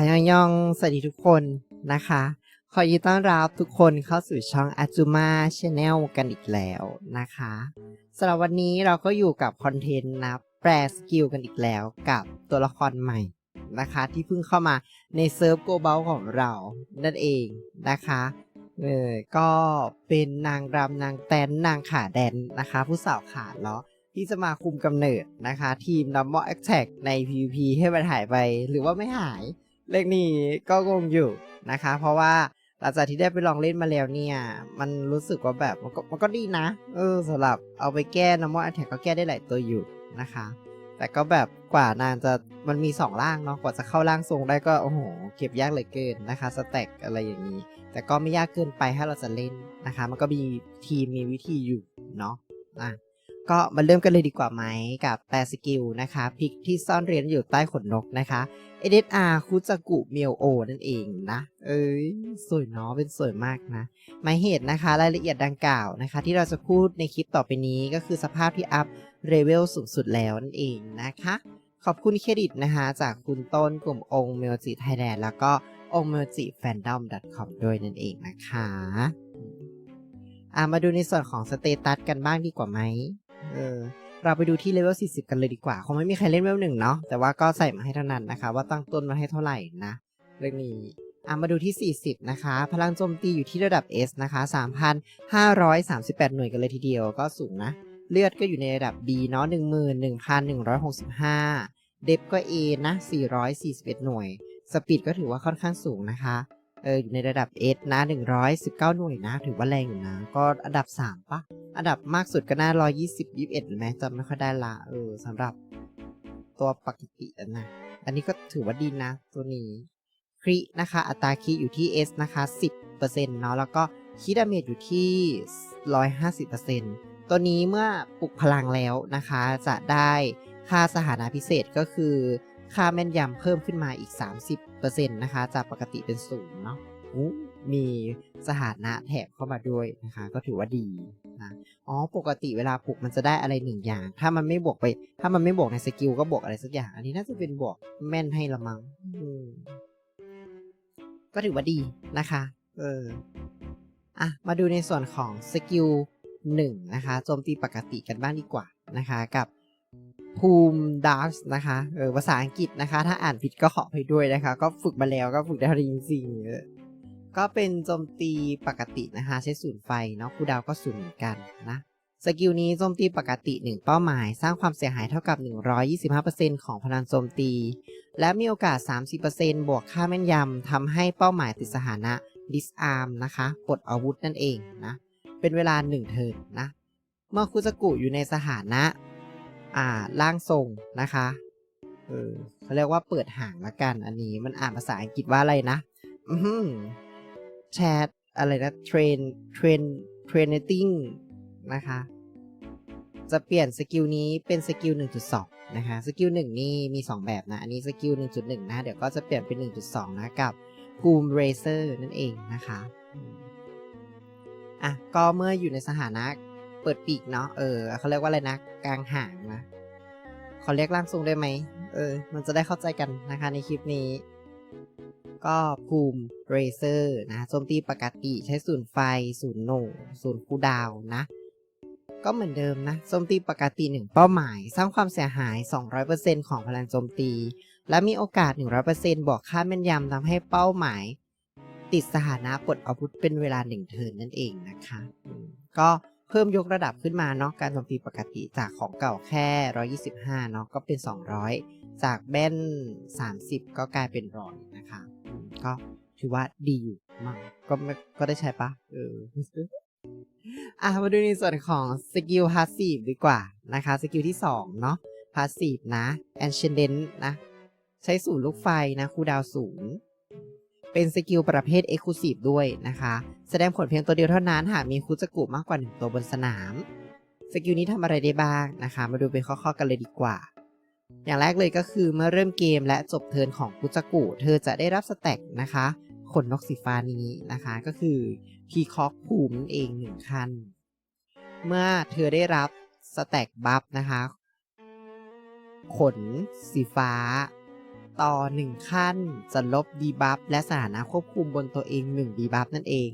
อันยองยองสวัสดีทุกคนนะคะ ขอยินต้อนรับทุกคนเข้าสู่ช่อง Azuma Channel กันอีกแล้วนะคะสำหรับวันนี้เราก็อยู่กับคอนเทนต์นะแปรสกิลกันอีกแล้วกับตัวละครใหม่นะคะที่เพิ่งเข้ามาในเซิร์ฟโกเบลของเรานั่นเองนะคะเออก็เป็นนางรำนางแตนนางขาแดนนะคะ ผู้สาวขาเลาะที่จะมาคุมกำเนิดนะคะ ทีม Number Attack ใน PVP ให้มันหายไปหรือว่าไม่หาย เลขนี้ก็งงอยู่นะคะ เพราะว่าหลังจากที่ได้ไปลองเล่นมาแล้วเนี่ย มันรู้สึกว่าแบบมันก็มันก็ดีนะ เออสำหรับเอาไปแก้น้ำมันอันแทกก็แก้ได้หลายตัวอยู่นะคะ แต่ก็แบบกว่านานจะมันมีสองร่างเนาะกว่าจะเข้าร่างทรงได้ก็โอ้โหเก็บยากเหลือเกินนะคะสแต็กอะไรอย่างนี้ แต่ก็ไม่ยากเกินไปถ้าเราจะเล่นนะคะ มันก็มีทีมมีวิธีอยู่เนาะอะ ก็มาเริ่มกันเลยดีกว่าไหมกับแปรสกิลนะคะพิกที่ซ่อนเร้นอยู่ใต้ขนนกนะคะ ADR คุจกุเมียวโอนั่นเองนะ เอ้ย สวยเนาะเป็นสวยมากนะหมายเหตุนะคะรายละเอียดดังกล่าวนะคะ ที่เราจะพูดในคลิปต่อไปนี้ก็คือสภาพที่อัพเลเวลสูงสุดแล้วนั่นเองนะคะ ขอบคุณเครดิตนะคะ จากคุณต้นกลุ่มองค์เมลจิไทยแลนด์แล้วก็องค์เมลจิแฟนดอม .com ด้วยนั่นเองนะคะอ่ามาดูในส่วนของสเตตัสกันบ้างดีกว่าไหม เออเราไปดูที่เลเวล 40 กันเลยดีกว่า คงไม่มีใครเล่นเลเวลหนึ่งเนาะ แต่ว่าก็ใส่มาให้เท่านั้นนะคะ ว่าตั้งต้นมาให้เท่าไหร่นะ เรื่องนี้อะมาดูที่ 40 นะคะ พลังโจมตีอยู่ที่ระดับ S นะคะ 3,538 หน่วยกันเลยทีเดียว ก็สูงนะ เลือดก็อยู่ในระดับ B เนาะ11,165 เดฟก็ A นะ 441 หน่วย สปีดก็ถือว่าค่อนข้างสูงนะคะ เอออยู่ในระดับ S นะ 119 หน่วยนะ ถือว่าแรงอยู่นะ ก็อันดับ 3ปะอันดับมากสุดก็น่า 120 21หรือไหมจำไม่ค่อยได้ละเออสำหรับตัวปกตินะ อันนี้ก็ถือว่าดีนะ ตัวนี้ครินะคะ อัตราคริอยู่ที่ S นะคะ 10%เนาะแล้วก็คิดาเมจอยู่ที่ 150%ตัวนี้เมื่อปลุกพลังแล้วนะคะ จะได้ค่าสถานะพิเศษก็คือ ค่าแม่นยำเพิ่มขึ้นมาอีก 30%นะคะ จากปกติเป็นศูนย์เนาะอู้มีสถานะแถบเข้ามาด้วยนะคะ ก็ถือว่าดีนะอ๋อปกติเวลาปลุกมันจะได้อะไรหนึ่งอย่าง ถ้ามันไม่บวกไป ถ้ามันไม่บวกในสกิลก็บวกอะไรสักอย่าง อันนี้น่าจะเป็นบวกแม่นให้ละมั้งก็ถือว่าดีนะคะ เอออะมาดูในส่วนของสกิลหนึ่งนะคะโจมตีปกติกันบ้างดีกว่านะคะ กับ ภูมิดาร์สนะคะเออภาษาอังกฤษนะคะ ถ้าอ่านผิดก็ขอไปด้วยนะคะ ก็ฝึกมาแล้วก็ฝึกได้จริงๆเออก็เป็นโจมตีปกตินะคะ ใช้ศูนย์ไฟเนาะคูดาวก็ศูนย์เหมือนกันนะสกิลนี้โจมตีปกติ 1 เป้าหมาย สร้างความเสียหายเท่ากับ 125%ของพลังโจมตี และมีโอกาส 30%บวกค่าแม่นยำทำให้เป้าหมายติดสถานะ disarm นะคะปลดอาวุธนั่นเองนะ เป็นเวลา 1 เทิร์นนะ เมื่อคุสกุอยู่ในสถานะ อ่าร่างทรงนะคะเออเขาเรียกว่าเปิดห่างละกัน อันนี้มันอ่านภาษาอังกฤษว่าอะไรนะ อือหือแชทอะไรนะเทรนเทรนเทรนติ้งนะคะ จะเปลี่ยนสกิลนี้เป็นสกิล1.2 นะคะ สกิล1นี่มี 2 แบบนะ อันนี้สกิล1.1 นะ เดี๋ยวก็จะเปลี่ยนเป็น 1.2 นะ กับภูมเรเซอร์นั่นเองนะคะ อะ ก็เมื่ออยู่ในสถานะ เปิดปีกเนาะเออเขาเรียกว่าอะไรนะกลางห่างนะขาเรียกร่างทรงได้ไหมเออ มันจะได้เข้าใจกันนะคะในคลิปนี้ ก็ภูมิเรเซอร์นะโจมตีปกติใช้ศูนย์ไฟศูนย์โหน่ศูนย์คูดาวนะ ก็เหมือนเดิมนะโจมตีปกติ 1 เป้าหมาย สร้างความเสียหาย 200%ของพลังโจมตี และมีโอกาส 100%บวกค่าแม่นยำทำให้เป้าหมาย ติดสถานะปลดอาวุธเป็นเวลา1เทิร์นนั่นเองนะคะ ก็ เพิ่มยกระดับขึ้นมาเนาะการโจมตีปกติจากของเก่าแค่ 125 เนาะก็เป็น 200 จากแบน 30 ก็กลายเป็นร้อยนะคะก็ถือว่าดีอยู่มากก็ไม่ก็ได้ใช้ปะเอออะมาดูในส่วนของสกิลพาสซีฟดีกว่านะคะสกิลที่ 2 เนาะพาสซีฟนะ Ascendant นะ ใช้ศูนย์ลูกไฟนะคูดาวน์ศูนย์ เป็นสกิลประเภท Exclusive ด้วยนะคะ แสดงผลเพียงตัวเดียวเท่านั้นหากมีคุจกุมากกว่า 1 ตัวบนสนาม สกิลนี้ทำอะไรได้บ้างนะคะ มาดูเป็นข้อๆกันเลยดีกว่า อย่างแรกเลยก็คือเมื่อเริ่มเกมและจบเทิร์นของคุจกุเธอจะได้รับสแต็กนะคะขนนกสีฟ้านี้นะคะ ก็คือพีคอกภูมินั่นเองหนึ่งคัน เมื่อเธอได้รับสแต็กบัฟนะคะ ขนสีฟ้า ต่อ 1 ขั้น จะลบดีบัฟและสถานะควบคุมบนตัวเอง1ดีบัฟนั่นเอง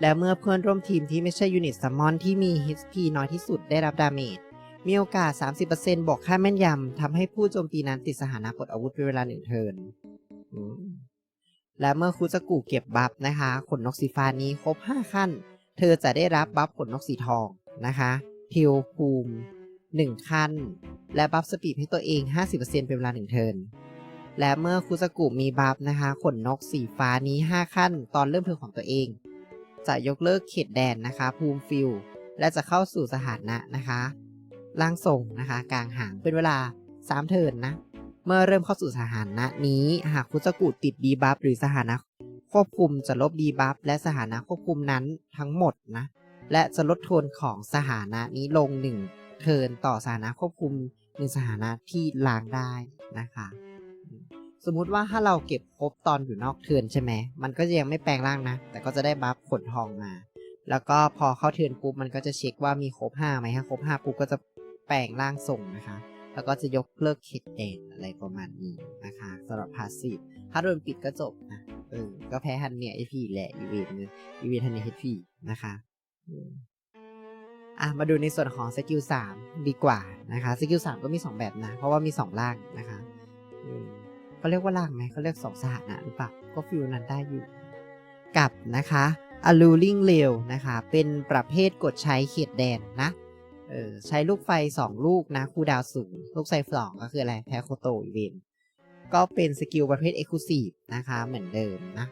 และเมื่อเพื่อนร่วมทีมที่ไม่ใช่ยูนิตซัมมอนที่มี HP น้อยที่สุดได้รับดาเมจมีโอกาส 30%บวกค่าแม่นยำทำให้ผู้โจมตีนั้นติดสถานะกดอาวุธเป็นเวลาหนึ่งเทิร์นและเมื่อคุสกุเก็บบัฟนะคะ ขนนกสีฟ้านี้ครบ 5 ขั้น เธอจะได้รับบัฟขนนกสีทองนะคะ ทิวภูมิ 1 ขั้น และบัฟสปีดให้ตัวเอง 50%เป็นเวลา1เทิร์นและเมื่อคุสกุมีบัฟนะคะ ขนนกสีฟ้านี้ 5 ขั้น ตอนเริ่มเทิร์นของตัวเอง จะยกเลิกเขตแดนนะคะ ภูมิฟิลและจะเข้าสู่สถานะนะคะร่างทรงนะคะกลางหางเป็นเวลา 3 เทิร์นนะ เมื่อเริ่มเข้าสู่สถานะนี้หากคุสกุติดดีบัฟหรือสถานะควบคุมจะลบดีบัฟและสถานะควบคุมนั้นทั้งหมดนะและจะลดโทนของสถานะนี้ลง 1 เทิร์นต่อสถานะควบคุม หนึ่งสถานะที่ล้างได้นะคะ สมมุติว่าถ้าเราเก็บครบตอนอยู่นอกเทิร์นใช่ไหมมันก็ยังไม่แปลงร่างนะ แต่ก็จะได้บัฟขนทองมา แล้วก็พอเข้าเทิร์นปุ๊บมันก็จะเช็คว่ามีครบ5ไหมถ้าครบ5ปุ๊บก็จะแปลงร่างส่งนะคะ แล้วก็จะยกเลิกเขตแดนอะไรประมาณนี้นะคะสำหรับพาสซีฟถ้าโดนปิดก็จบนะเออก็แพ้ฮันเนียไอพีแหละอีเวนต์อีเวนต์ฮันเนียเฮดพีนะคะ อะมาดูในส่วนของสกิล3ดีกว่านะคะสกิล3ก็มี 2 แบบนะ เพราะว่ามี 2 ล่างนะคะอืมเขาเรียกว่าล่างไหมเขาเรียก 2 สถานะหรือเปล่าก็ฟิลนั้นได้อยู่ กับนะคะ alluring rail นะคะ เป็นประเภทกดใช้เขตแดนนะเออใช้ลูกไฟ 2 ลูกนะคูดาวสูง ลูกไฟสองก็คืออะไรแพโคโตอีเวนก็เป็นสกิลประเภท Exclusive นะคะเหมือนเดิมนะ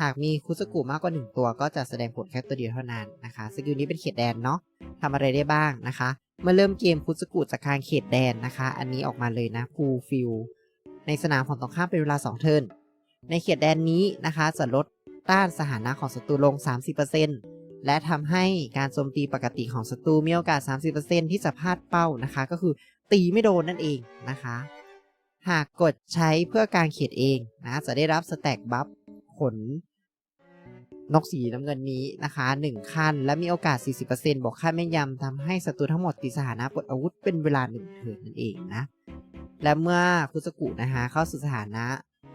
หากมีคุสกุมากกว่า 1 ตัว ก็จะแสดงผลแค่ตัวเดียวเท่านั้นนะคะสกิลนี้เป็นเขตแดนเนาะทำอะไรได้บ้างนะคะ เมื่อเริ่มเกมคุสกุจากทางเขตแดนนะคะ อันนี้ออกมาเลยนะฟูลฟิลในสนามของตรงข้ามเป็นเวลา 2 เทิร์นในเขตแดนนี้นะคะจะลดต้านสถานะของศัตรูลง 30%และทำให้การโจมตีปกติของศัตรูมีโอกาส 30%ที่จะพลาดเป้านะคะ ก็คือตีไม่โดนนั่นเองนะคะ หากกดใช้เพื่อการเขียนเองนะจะได้รับสแต็กบัฟขน นกสีน้ำเงินนี้นะคะ1ขั้น และมีโอกาส 40%บวกค่าแม่นยำทำให้ศัตรูทั้งหมดติดสถานะปลดอาวุธเป็นเวลา1เทิร์นนั่นเองนะ และเมื่อคุสกุนะคะเข้าสู่สถานะ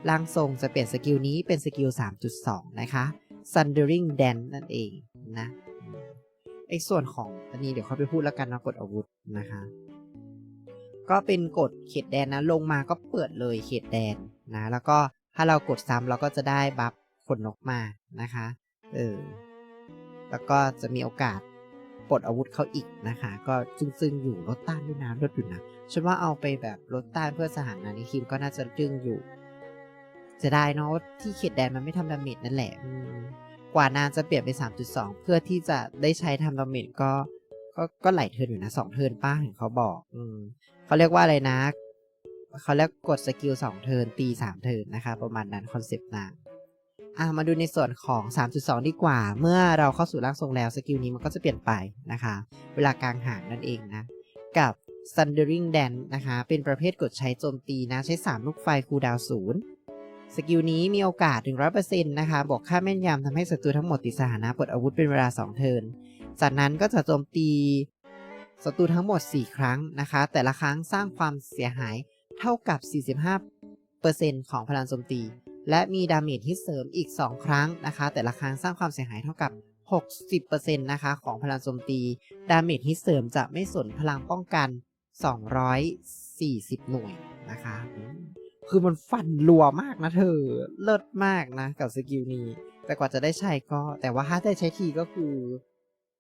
ร่างทรงจะเปลี่ยนสกิลนี้เป็นสกิล 3.2 นะคะ Thundering Dance นั่นเองนะไอ้ส่วนของอันนี้เดี๋ยวเขาไปพูดแล้วกันนะกดอาวุธนะคะ ก็เป็นกดเขตแดนนะ ลงมาก็เปิดเลยเขตแดนนะ แล้วก็ถ้าเรากดซ้ำเราก็จะได้บัฟขนนกมานะคะ เออ แล้วก็จะมีโอกาสปลดอาวุธเขาอีกนะคะ ก็ซึ่งๆอยู่ลดต้านด้วยนะลดอยู่นะฉันว่าเอาไปแบบลดต้านเพื่อสถานะในคิมก็น่าจะจึงอยู่ จะได้เนาะที่เขตแดนมันไม่ทำดาเมจนั่นแหละกว่านานจะเปลี่ยนเป็น3.2 เพื่อที่จะได้ใช้ทำดาเมจก็ ก็ก็หลเทินอยู่นะสองเทินป้าเห็นเขาบอก อืมเขาเรียกว่าอะไรนะเขาเรียกกดสกิลสองเทินตีสามเทินนะคะ ประมาณนั้นคอนเซปต์นาง อะมาดูในส่วนของ 3.2 ดีกว่า เมื่อเราเข้าสู่ร่างทรงแล้วสกิลนี้มันก็จะเปลี่ยนไปนะคะ เวลากลางหางนั่นเองนะ กับ Thundering Dance นะคะ เป็นประเภทกดใช้โจมตีนะ ใช้ 3 ลูกไฟคูดาวศูนย์สกิลนี้มีโอกาสถึง100%นะคะบอกค่าแม่นยำทำให้ศัตรูทั้งหมดติดสถานะปลดอาวุธเป็นเวลา 2 เทิร์น จากนั้นก็จะโจมตีศัตรูทั้งหมด 4 ครั้งนะคะ แต่ละครั้งสร้างความเสียหายเท่ากับ 45%ของพลังโจมตี และมีดาเมจฮิตเสริมอีก 2 ครั้งนะคะ แต่ละครั้งสร้างความเสียหายเท่ากับ 60%นะคะของพลังโจมตี ดาเมจฮิตเสริมจะไม่สนพลังป้องกัน 240 หน่วยนะคะ คือมันฟันรัวมากนะเธอ เลิศมากนะ กับสกิลนี้ แต่กว่าจะได้ใช้ก็แต่ว่าถ้าได้ใช้ทีก็คือ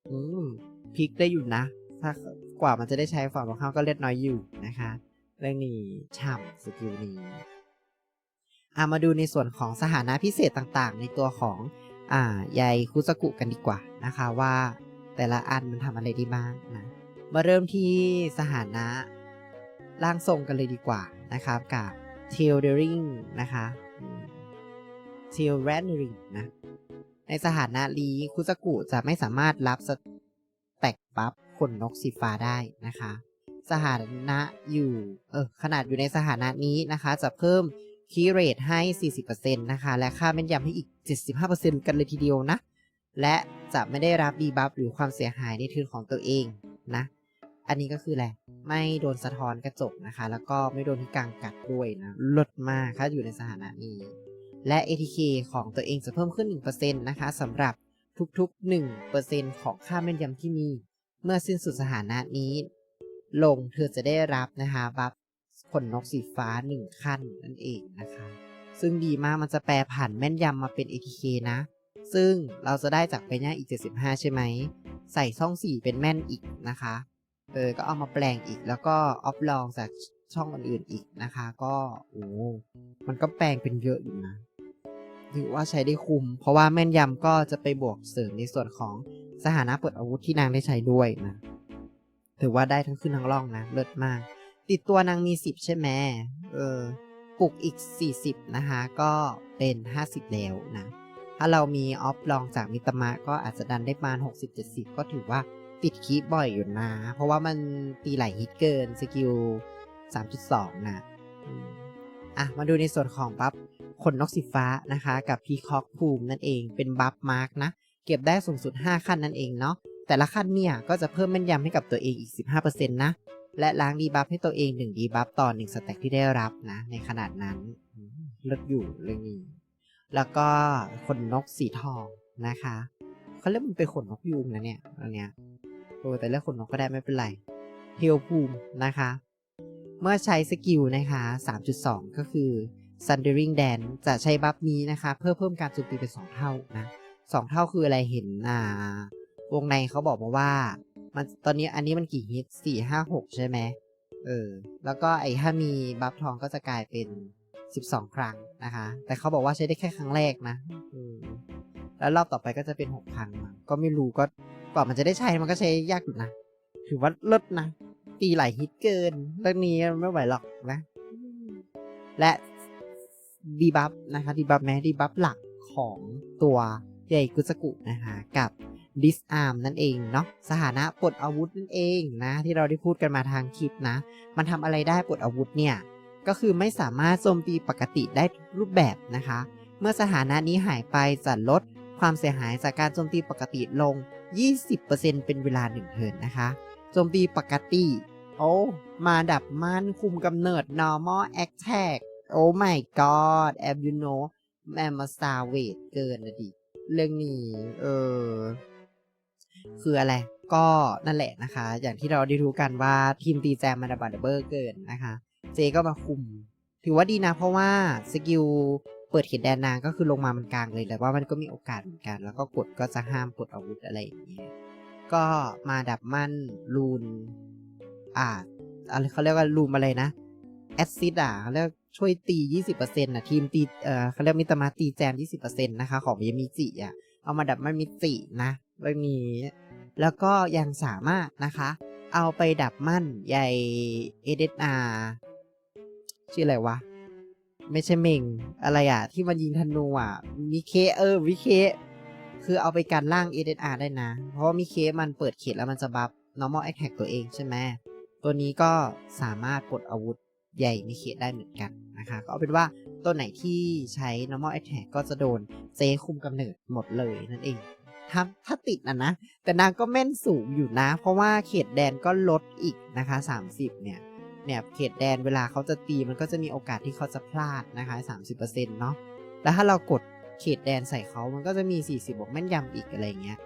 อืมพลิกได้อยู่นะ ถ้ากว่ามันจะได้ใช้ฝั่งของเขาก็เล็ดน้อยอยู่นะคะ เรื่องนี้ฉ่ำสกิลนี้ อามาดูในส่วนของสถานะพิเศษต่างๆ ในตัวของอ่ายายคุสกุกันดีกว่านะคะว่าแต่ละอันมันทำอะไรได้บ้างนะมาเริ่มที่สถานะร่างทรงกันเลยดีกว่านะครับกับ t a i l e r i n g นะคะ t a i l r a n n e r i n g นะในสถานะนี้คุสกุจะไม่สามารถรับสแต็กบัฟขนนกสีฟ้าได้นะคะ สถานะอยู่เออขนาดอยู่ในสถานะนี้นะคะ จะเพิ่ม คีเรทให้ 40%นะคะ และค่าแม่นยำให้อีก 75%กันเลยทีเดียวนะ และจะไม่ได้รับดีบัฟหรือความเสียหายในทืนของตัวเองนะ อันนี้ก็คืออะไรไม่โดนสะท้อนกระจกนะคะ แล้วก็ไม่โดนที่กลางกัดด้วยนะลดมากถ้าอยู่ในสถานะนี้ และ ATK ของตัวเองจะเพิ่มขึ้น 1%นะคะสำหรับทุกๆ 1%ของค่าแม่นยำที่มี เมื่อสิ้นสุดสถานะนี้ ลงเธอจะได้รับนะคะบัฟ ขนนกสีฟ้า 1 ขั้นนั่นเองนะคะ ซึ่งดีมากมันจะแปลผ่านแม่นยำมาเป็น ATK นะ ซึ่งเราจะได้จากไปเนี่ยอีก 75 ใช่ไหม ใส่ช่อง 4 เป็นแม่นอีกนะคะ เออ ก็เอามาแปลงอีกแล้วก็ออฟลองจากช่องอื่นๆอีกนะคะ ก็โอ้มันก็แปลงเป็นเยอะอยู่นะถือว่าใช้ได้คุ้ม เพราะว่าแม่นยำก็จะไปบวกเสริมในส่วนของสถานะเปิดอาวุธที่นางได้ใช้ด้วยนะ ถือว่าได้ทั้งขึ้นทั้งล่องนะ เลิศมาก ติดตัวนางมี 10 ใช่ไหมเออปลุกอีก 40 นะคะ ก็เป็น 50 แล้วนะ ถ้าเรามีออฟลองจากมิตมะก็อาจจะดันได้ประมาณ 60-70 ก็ถือว่าติดคีบบ่อยอยู่นะ เพราะว่ามันตีไหลฮิตเกินสกิล 3.2 นะอืมอะ มาดูในส่วนของบัฟขนนกสีฟ้านะคะ กับพีคอกภูมินั่นเองเป็นบัฟมาร์กนะ เก็บได้สูงสุด 5 ขั้นนั่นเองเนาะแต่ละขั้นเนี่ย ก็จะเพิ่มแม่นยำให้กับตัวเองอีก 15%นะ และล้างดีบัฟให้ตัวเอง1ดีบัฟต่อ1สแต็กที่ได้รับนะในขนาดนั้นเลิศอยู่เรื่องนี้ แล้วก็ขนนกสีทองนะคะเขาเรียกมันเป็นขนนกยูงนะเนี่ยอันเนี้ยโอ้แต่เรียกขนนกก็ได้ไม่เป็นไรเฮลภูมินะคะ เมื่อใช้สกิลนะคะ 3.2 ก็คือ Thundering Dance จะใช้บัฟนี้นะคะ เพื่อเพิ่มการโจมตีเป็น 2 เท่านะ 2 เท่าคืออะไรเห็นอ่าวงในเขาบอกมาว่า มันตอนนี้อันนี้มันกี่ฮิตสี่ห้าหกใช่ไหมเออ แล้วก็ไอ้ถ้ามีบัฟทองก็จะกลายเป็น12ครั้งนะคะ แต่เขาบอกว่าใช้ได้แค่ครั้งแรกนะอืมแล้วรอบต่อไปก็จะเป็น6ครั้งก็ไม่รู้ก็กว่ามันจะได้ใช้มันก็ใช้ยากอยู่นะถือว่าลิศนะตีหลายฮิตเกินเรื่องนี้ไม่ไหวหรอกนะ และดีบัฟนะคะดีบัฟแม้ดีบัฟหลักของตัว ใหญ่กุสกุนะคะกับ disarm นั่นเองเนาะสถานะปลดอาวุธนั่นเองนะที่เราได้พูดกันมาทางคลิปนะ มันทำอะไรได้ปลดอาวุธเนี่ยก็คือไม่สามารถโจมตีปกติได้รูปแบบนะคะ เมื่อสถานะนี้หายไปจะลดความเสียหายจากการโจมตีปกติลง 20%เป็นเวลา1เทินนะคะโจมตีปกติ โอ้มาดับมันคุมกำเนิด normal attack โอ้ my god am you know แมมมาซาเวทเกินนะดิ เรื่องนี้ เออ คืออะไร ก็นั่นแหละนะคะ อย่างที่เราได้รู้กันว่าทีมตีแจมมันดับบัตเบอร์เกินนะคะ เจก็มาคุม ถือว่าดีนะ เพราะว่าสกิลเปิดเขตแดนนางก็คือลงมามันกลางเลย แต่ว่ามันก็มีโอกาสเหมือนกัน แล้วก็กดก็จะห้ามกดอาวุธอะไรอย่างเงี้ย ก็มาดับมั่นรูน อ่าอะไรเขาเรียกว่ารูมอะไรนะ แอดซิดอะเขาเรียกช่วยตี 20%นะทีมตีเออเขาเรียกมิตรมาตีแจม 20%นะคะ ของยมิจิอะ เอามาดับมันมิจินะเรื่องนี้ แล้วก็ยังสามารถนะคะ เอาไปดับมั่นใหญ่เอเดอาชื่ออะไรวะ ไม่ใช่เมงอะไรอะ ที่มันยิงธนูอะมิเคเออมิเคคือเอาไปกันล่างเอเดอาได้นะ เพราะมิเคมันเปิดเขตแล้วมันจะบัฟ normal attack ตัวเองใช่ไหมตัวนี้ก็สามารถปลดอาวุธ ใหญ่มิเคได้เหมือนกันนะคะก็เอาเป็นว่าตัวไหนที่ใช้ normal attack ก็จะโดนเซคุมกำเนิดหมดเลยนั่นเองถ้าถ้าติดนะนะ แต่นางก็แม่นสูงอยู่นะ เพราะว่าเขตแดนก็ลดอีกนะคะ 30 เนี่ย เนี่ยเขตแดนเวลาเขาจะตีมันก็จะมีโอกาสที่เขาจะพลาดนะคะ 30%เนาะแล้วถ้าเรากดเขตแดนใส่เขามันก็จะมี 40 บวกแม่นยำอีกอะไรเงี้ย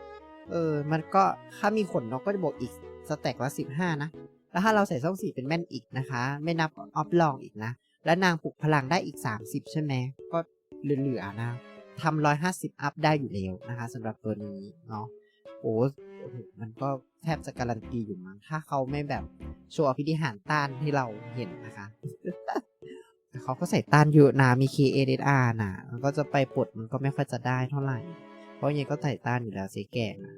เออ มันก็ถ้ามีขนนกก็จะบวกอีกสแต็กละ 15 นะ แล้วถ้าเราใส่ช่องสี่เป็นแม่นอีกนะคะ ไม่นับออฟลองอีกนะ แล้วนางปลุกพลังได้อีก 30 ใช่ไหม ก็เหลือๆนะทำร้อยห้าสิบอัพได้อยู่แล้วนะคะสำหรับตัวนี้เนาะโอ้โอ้โหมันก็แทบจะการันตีอยู่มั้งถ้าเขาไม่แบบโชว์อภิธิหารต้านให้เราเห็นนะคะแต่เขาก็ใส่ต้านเยอะนะมี KADR นะมันก็จะไปปลดมันก็ไม่ค่อยจะได้เท่าไหร่ เพราะยังไงก็ใส่ต้านอยู่แล้วเซแก่นะ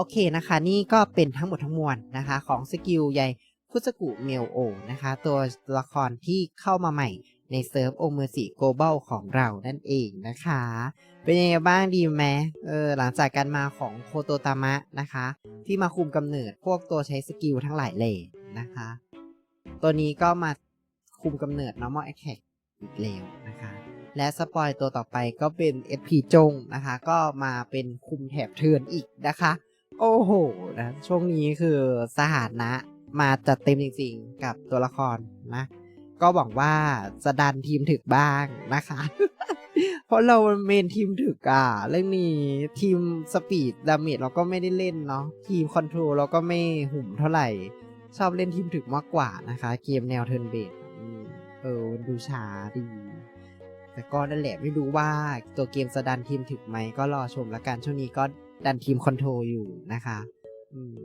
โอเคนะคะ นี่ก็เป็นทั้งหมดทั้งมวลนะคะ ของสกิลใหญ่คุสกุเมลโอนะคะ ตัวละครที่เข้ามาใหม่ในเซิร์ฟโอเมอร์สีโกลบอลของเรานั่นเองนะคะ เป็นยังไงบ้างดีไหมเออหลังจากการมาของโคโตตามะนะคะ ที่มาคุมกำเนิดพวกตัวใช้สกิลทั้งหลายเลยนะคะ ตัวนี้ก็มาคุมกำเนิด normal attack อีกแล้วนะคะ และสปอยตัวต่อไปก็เป็น SP จงนะคะ ก็มาเป็นคุมแถบเทินอีกนะคะ โอ้โหนะช่วงนี้คือสถานะมาจัดเต็มจริงๆ กับตัวละครนะ ก็หวังว่าจะดันทีมถึกบ้างนะคะ เพราะเราเมนทีมถึกอะเรื่องนี้ทีมสปีดดาเมจเราก็ไม่ได้เล่นเนาะทีมคอนโทรลเราก็ไม่หุ่มเท่าไหร่ ชอบเล่นทีมถึกมากกว่านะคะ เกมแนวเทิร์นเบสเออมันดูช้าดีแต่ก็นั่นแหละไม่รู้ว่าตัวเกมจะดันทีมถึกไหมก็รอชมล้วกันช่วงนี้ก็ ดันทีมคอนโทรอยู่นะคะอืม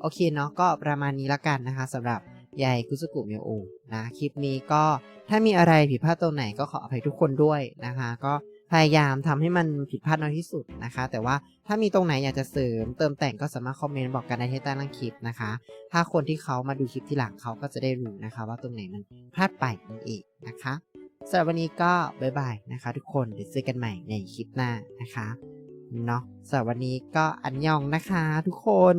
โอเคเนาะก็ประมาณนี้ละกันนะคะสำหรับยายคุสกุเมลโอนะคลิปนี้ก็ถ้ามีอะไรผิดพลาดตรงไหนก็ขออภัยทุกคนด้วยนะคะ ก็พยายามทำให้มันผิดพลาดน้อยที่สุดนะคะ แต่ว่าถ้ามีตรงไหนอยากจะเสริมเติมแต่งก็สามารถคอมเมนต์บอกกันได้ที่ใต้ล่างคลิปนะคะ ถ้าคนที่เขามาดูคลิปที่หลังเขาก็จะได้รู้นะคะ ว่าตรงไหนมันพลาดไปนั่นเองนะคะสำหรับวันนี้ก็บ๊ายบายนะคะ ทุกคนเดี๋ยวเจอกันใหม่ในคลิปหน้านะคะ เนาะสำหรับวันนี้ก็อันยองนะคะทุกคน